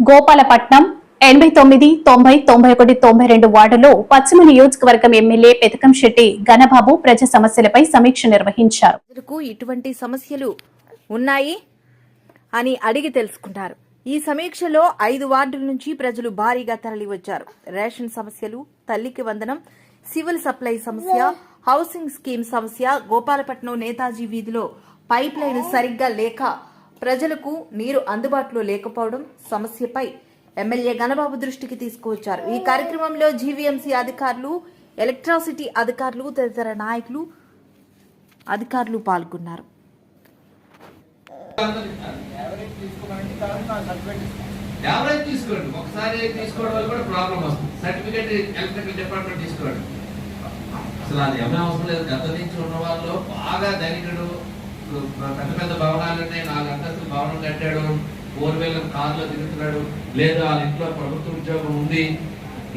గోపాలపట్నం ఎనభై తొమ్మిది తొంభై తొంభై ఒకటి తొంభై రెండు వార్డులో పశ్చిమ నియోజకవర్గం ఎమ్మెల్యే పెతకం శెట్టి ఘనబాబు ప్రజా సమస్యలపై సమీక్ష నిర్వహించారు. ఇటువంటి సమస్యలు ఉన్నాయి అని అడిగి తెలుసుకున్నారు ఈ సమీక్షలో ఐదు వార్డుల నుంచి ప్రజలు భారీగా తరలి వచ్చారు రేషన్ సమస్యలు తల్లికి వందనం సివిల్ సప్లై సమస్య హౌసింగ్ స్కీమ్ సమస్య గోపాలపట్నం నేతాజీ వీధిలో పైప్ లైన్ సరిగ్గా లేక ప్రజలకు నీరు అందుబాటులో లేకపోవడం సమస్యపై ఎమ్మెల్యే గణబాబు దృష్టికి తీసుకువచ్చారు. ఈ కార్యక్రమంలో జీవీఎంసీ అధికారులు ఎలక్ట్రాసిటీ అధికారులు తదితర నాయకులు అధికారులు పాల్గొన్నారు. యావరేజ్ తీసుకోండి. ఒకసారి తీసుకోవడం వల్ల కూడా ప్రాబ్లం వస్తుంది. సర్టిఫికేట్ ఎలక్ట్రికల్ డిపార్ట్మెంట్ తీసుకోండి. అసలు అది ఏమైనా అవసరం లేదు. గత నుంచి ఉన్న వాళ్ళు బాగా ధనికుడు పెద్ద పెద్ద భవనాలు ఉన్నాయి నాలుగు అంతస్తుల భవనం కట్టాడు ఫోర్ వీలర్ కార్లో తిరుగుతున్నాడు లేదు వాళ్ళ ఇంట్లో ప్రభుత్వ ఉద్యోగం ఉంది.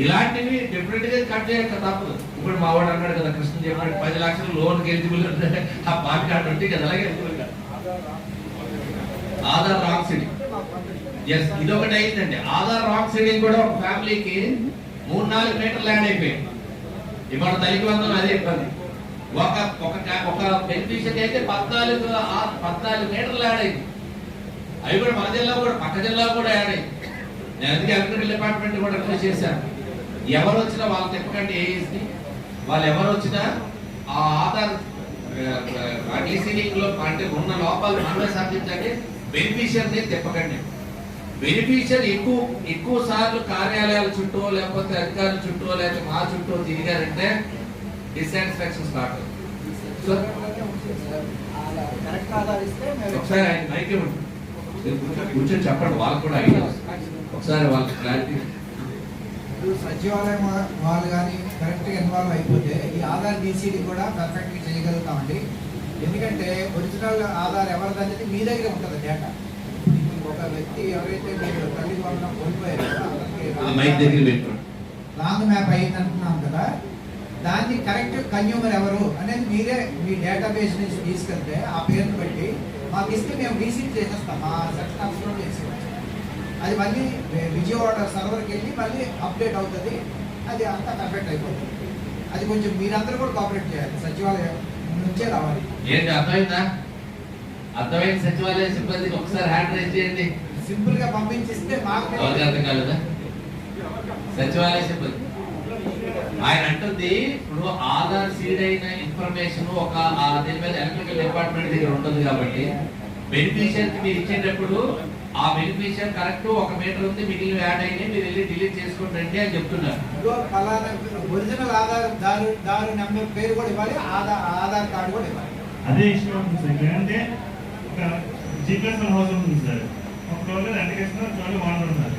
ఇలాంటివి డెఫినెట్గా కట్ చేయక తప్పదు. ఇప్పుడు మా వాడు అన్నాడు కదా కృష్ణ చెప్పాడు పది లక్షలు లోన్ ఎలిజిబుల్ అంటే ఆ పాన్ కార్డు ఉంటే కదా అలాగే ఆధార్ రాంగ్ సిటీ ఎస్ ఇది ఒకటి అయిందండి. ఆధార్ రాంగ్ సీడింగ్ కూడా ఒక ఫ్యామిలీకి మూడు నాలుగు మీటర్ ల్యాండ్ అయిపోయింది. ఇప్పుడు తల్లికి వందలు అదే ఇబ్బంది. ఒక ఒక ఒక ఒక అయితే పద్నాలుగు పద్నాలుగు మీటర్లు ఆడైంది అవి కూడా మన జిల్లా కూడా పక్క జిల్లా కూడా యాడ్ నేను అందుకే అగ్రికల్చర్ డిపార్ట్మెంట్ కూడా రిక్వెస్ట్ చేశాను. ఎవరు వచ్చినా వాళ్ళు తిప్పకండి ఏఎస్ని వాళ్ళు ఎవరు వచ్చినా ఆ ఆధార్ రీసీడింగ్లో అంటే ఉన్న లోపాలు మనమే సాధించండి. బెనిఫిషియర్ని తిప్పకండి. బెనిఫిషియర్ ఎక్కువ ఎక్కువ సార్లు కార్యాలయాల చుట్టూ లేకపోతే అధికారుల చుట్టూ లేకపోతే మా చుట్టూ తిరిగారంటే డిస్సాటిస్ఫాక్షన్ స్టార్ట్ సో ఒకసారి ఆయన మైక్ కూర్చొని చెప్పండి వాళ్ళకు కూడా ఐడియా ఒకసారి వాళ్ళకి క్లారిటీ ఇప్పుడు సచివాలయం వాళ్ళు కానీ కరెక్ట్గా ఇన్వాల్వ్ అయిపోతే ఈ ఆధార్ డీసీడీ కూడా పర్ఫెక్ట్గా చేయగలుగుతామండి. ఎందుకంటే ఒరిజినల్ ఆధార్ ఎవరిదనేది మీ దగ్గర ఉంటుంది డేటా ఒక వ్యక్తి ఎవరైతే మీరు తల్లి కోల్పోయారో లాంగ్ మ్యాప్ అయింది అంటున్నాం కదా దాన్ని కరెక్ట్ కన్యూమర్ ఎవరు అనేది మీరే మీ డేటాబేస్ నుంచి తీసుకెళ్తే ఆ పేరుని బట్టి మాకు ఇస్తే మేము రీసీట్ చేసేస్తాం. మా సెక్షన్ అప్లోడ్ అది మళ్ళీ విజయవాడ సర్వర్కి వెళ్ళి మళ్ళీ అప్డేట్ అవుతుంది. అది అంతా పర్ఫెక్ట్ అయిపోతుంది. అది కొంచెం మీరందరూ కూడా కోఆపరేట్ చేయాలి. సచివాలయం నుంచే రావాలి. ఏంటి అర్థమైందా? అర్థమైన సచివాలయ సిబ్బందికి ఒకసారి హ్యాండ్ రైజ్ చేయండి. సింపుల్గా పంపించిస్తే మాకు అర్థం కాలేదా? సచివాలయ సిబ్బంది. ఆయన అంటుంది ఇప్పుడు ఆధార్ సీడ్ అయిన ఇన్ఫర్మేషన్ ఒక దీని మీద ఎలక్ట్రికల్ డిపార్ట్మెంట్ దగ్గర ఉంటుంది కాబట్టి బెనిఫిషియర్ మీరు ఇచ్చేటప్పుడు ఆ బెనిఫిషియర్ కరెక్ట్ ఒక మీటర్ ఉంది మిగిలిన యాడ్ అయినాయి మీరు వెళ్ళి డిలీట్ చేసుకుని రండి అని చెప్తున్నారు. ఒరిజినల్ ఆధార్ దారు దారు నెంబర్ పేరు కూడా ఇవ్వాలి ఆధార్ ఆధార్ కార్డు కూడా ఇవ్వాలి. అదే ఇష్యూ ఉంటుంది సార్. అంటే ఒక జీ ప్లస్ వన్ హౌస్ ఉంటుంది సార్. ఒక ఫ్లోర్లో రెండు కేసులు ఫ్లోర్ వానర్ ఉన్నారు.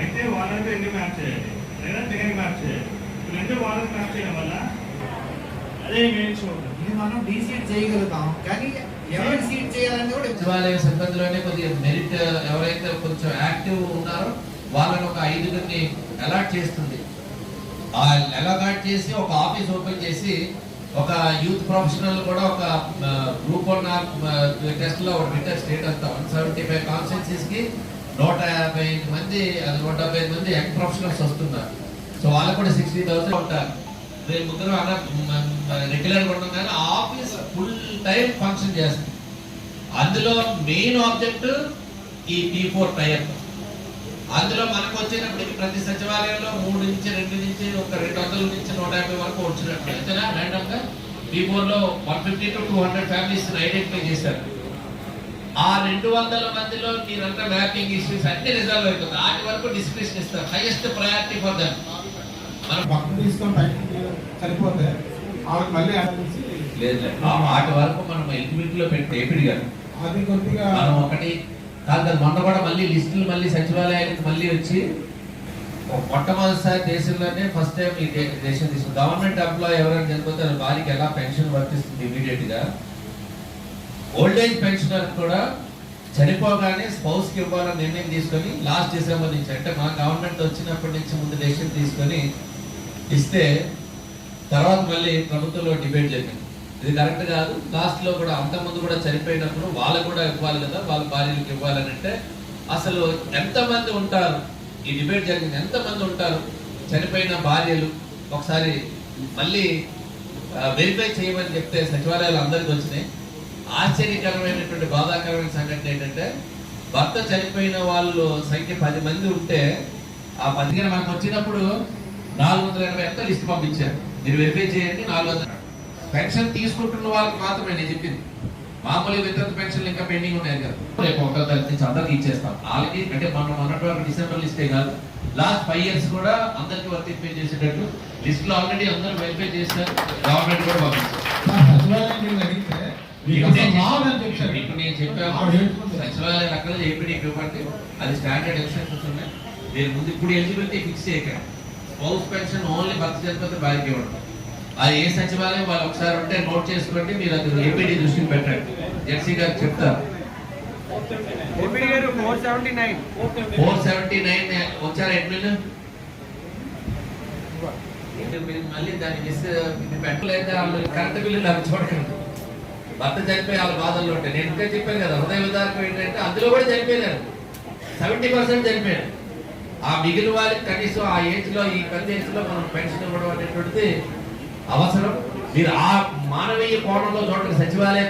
అయితే వానర్ రెండు మ్యాప్ చేయాలి? లేదా జగన్ మ్యాప్ చేయాలి? రెండు చేయడం వల్ల అదే ఇది మనం డీసీట్ చేయగలుగుతాం. కానీ ఎవరు సీట్ చేయాలని కూడా సచివాలయ సిబ్బందిలోనే కొద్దిగా మెరిట్ ఎవరైతే కొంచెం యాక్టివ్ ఉన్నారో వాళ్ళని ఒక ఐదుగురిని అలాట్ చేస్తుంది. ఆ అలాట్ చేసి ఒక ఆఫీస్ ఓపెన్ చేసి ఒక యూత్ ప్రొఫెషనల్ కూడా ఒక గ్రూప్ వన్ టెస్ట్లో ఒక పెట్టారు స్టేటస్ వన్ సెవెంటీ ఫైవ్ కాన్స్టిట్యూన్సీస్కి నూట యాభై ఐదు మంది అది నూట డెబ్బై ఐదు మంది యంగ్ ప్రొఫెషనల్స్ వస్తున్నారు. సో వాళ్ళకు కూడా సిక్స్టీ థౌసండ్ ఉంటారు రేపు ముగ్గురు అలా రెగ్యులర్ ఉంటాం కానీ ఆఫీస్ ఫుల్ టైం ఫంక్షన్ చేస్తుంది అందులో మెయిన్ ఆబ్జెక్ట్ ఈ పీ ఫోర్ టైప్ అందులో మనకు వచ్చినప్పటికి ప్రతి సచివాలయంలో మూడు నుంచి రెండు నుంచి ఒక రెండు వందల నుంచి నూట యాభై వరకు వచ్చినట్టు. అంతేనా? ర్యాండమ్గా P four one fifty to two hundred families identify చేశారు. ఆ రెండు వందల మందిలో మీరంతా మ్యాపింగ్ ఇష్యూస్ అన్ని రిజాల్వ్ అవుతుంది. వాటి వరకు డిస్క్రిప్షన్ ఇస్తారు. హైయెస్ట్ ప్రయారిటీ ఫర్ దమ్ మనం పక్కన తీసుకొని బయటికి సరిపోతే వాళ్ళకి మళ్ళీ అనేసి లేదు వాటి వరకు మనం ఎలిజిబిలిటీ లో పెట్టి ఏపిడి గారు. అది కొద్దిగా మనం ఒకటి కాదు మొన్న కూడా మళ్ళీ లిస్టులు మళ్ళీ సచివాలయానికి మళ్ళీ వచ్చి మొట్టమొదటిసారి దేశంలోనే ఫస్ట్ టైం ఈ దేశం తీసుకుంది. గవర్నమెంట్ ఎంప్లాయ్ ఎవరైనా చనిపోతే వారికి ఎలా పెన్షన్ వర్తిస్తుంది ఇమీడియట్గా? ఓల్డ్ ఏజ్ పెన్షనర్ కూడా చనిపోగానే స్పౌస్కి ఇవ్వాలని నిర్ణయం తీసుకొని లాస్ట్ డిసెంబర్ నుంచి అంటే మా గవర్నమెంట్ వచ్చినప్పటి నుంచి ముందు డెసిషన్ తీసుకొని ఇస్తే తర్వాత మళ్ళీ ప్రభుత్వంలో డిబేట్ జరిగింది ఇది కరెక్ట్ కాదు. లాస్ట్లో కూడా అంత కూడా చనిపోయినప్పుడు వాళ్ళకు కూడా ఇవ్వాలి కదా వాళ్ళ భార్యలకు ఇవ్వాలని అంటే అసలు ఎంతమంది ఉంటారు? ఈ డిబేట్ జరిగింది. ఎంతమంది ఉంటారు? చనిపోయిన భార్యలు ఒకసారి మళ్ళీ వెరిఫై చేయమని చెప్తే సచివాలయాలు అందరికి వచ్చినాయి. ఆశ్చర్యకరమైనటువంటి బాధాకరమైన సంఘటన ఏంటంటే భర్త చనిపోయిన వాళ్ళు సంఖ్య పది మంది ఉంటే ఆ పదిహేను మనకు వచ్చినప్పుడు నాలుగు వందల ఎనభై ఎంత లిస్ట్ పంపించారు. మీరు వెరిఫై చేయండి నాలుగు వందల పెన్షన్ తీసుకుంటున్న వాళ్ళకి మాత్రమే నేను చెప్పింది. మామూలు వితంతు పెన్షన్లు ఇంకా పెండింగ్ ఉన్నాయి కదా. రేపు ఒకటో తారీఖు నుంచి అందరికి ఇచ్చేస్తాం. వాళ్ళకి అంటే మనం మొన్నటి వరకు డిసెంబర్ లిస్టే కాదు. లాస్ట్ ఫైవ్ ఇయర్స్ కూడా అందరికి వర్తింపే చేసేటట్టు లిస్ట్లో ఆల్రెడీ అందరూ వెరిఫై చేస్తారు. గవర్నమెంట్ కూడా అడిగితే మీకు నేను చెప్పాను. సచివాలయం ఏపీడీ ఇవ్వండి అది స్టాండర్డ్ ఎక్సెప్షన్స్ ఉన్నాయి. దీని ముందు ఇప్పుడు ఎలిజిబిలిటీ ఫిక్స్ చేయకండి. స్పౌస్ పెన్షన్ ఓన్లీ భర్త చనిపోతే భార్యకి ఇవ్వడం. అది ఏ సచివాలయం వాళ్ళు ఒకసారి ఉంటే నోట్ చేసుకోండి మీరు అది ఏపీడీ దృష్టిని పెట్టండి. జెర్సీ గారు చెప్తారు. Four seventy nine. Four seventy nine వచ్చారు అడ్మిన్ మీరు మళ్ళీ దాన్ని మిస్ ఇది పెట్టలేదు? వాళ్ళు కరెంట్ బిల్లు నాకు చూడకండి భర్త చనిపోయి వాళ్ళ బాధల్లో ఉంటాయి నేను ఇంకా చెప్పాను కదా హృదయ విదారకం ఏంటంటే అందులో కూడా చనిపోయినారు. సెవెంటీ పర్సెంట్ చనిపోయారు. ఆ మిగిలిన వాళ్ళకి కనీసం ఆ ఏజ్లో ఈ పెద్ద ఏజ్లో మనం పెన్షన్ ఇవ్వడం అనేటువంటిది అవసరం. మీరు ఆ మానవీయ కోణంలో చూడండి సచివాలయ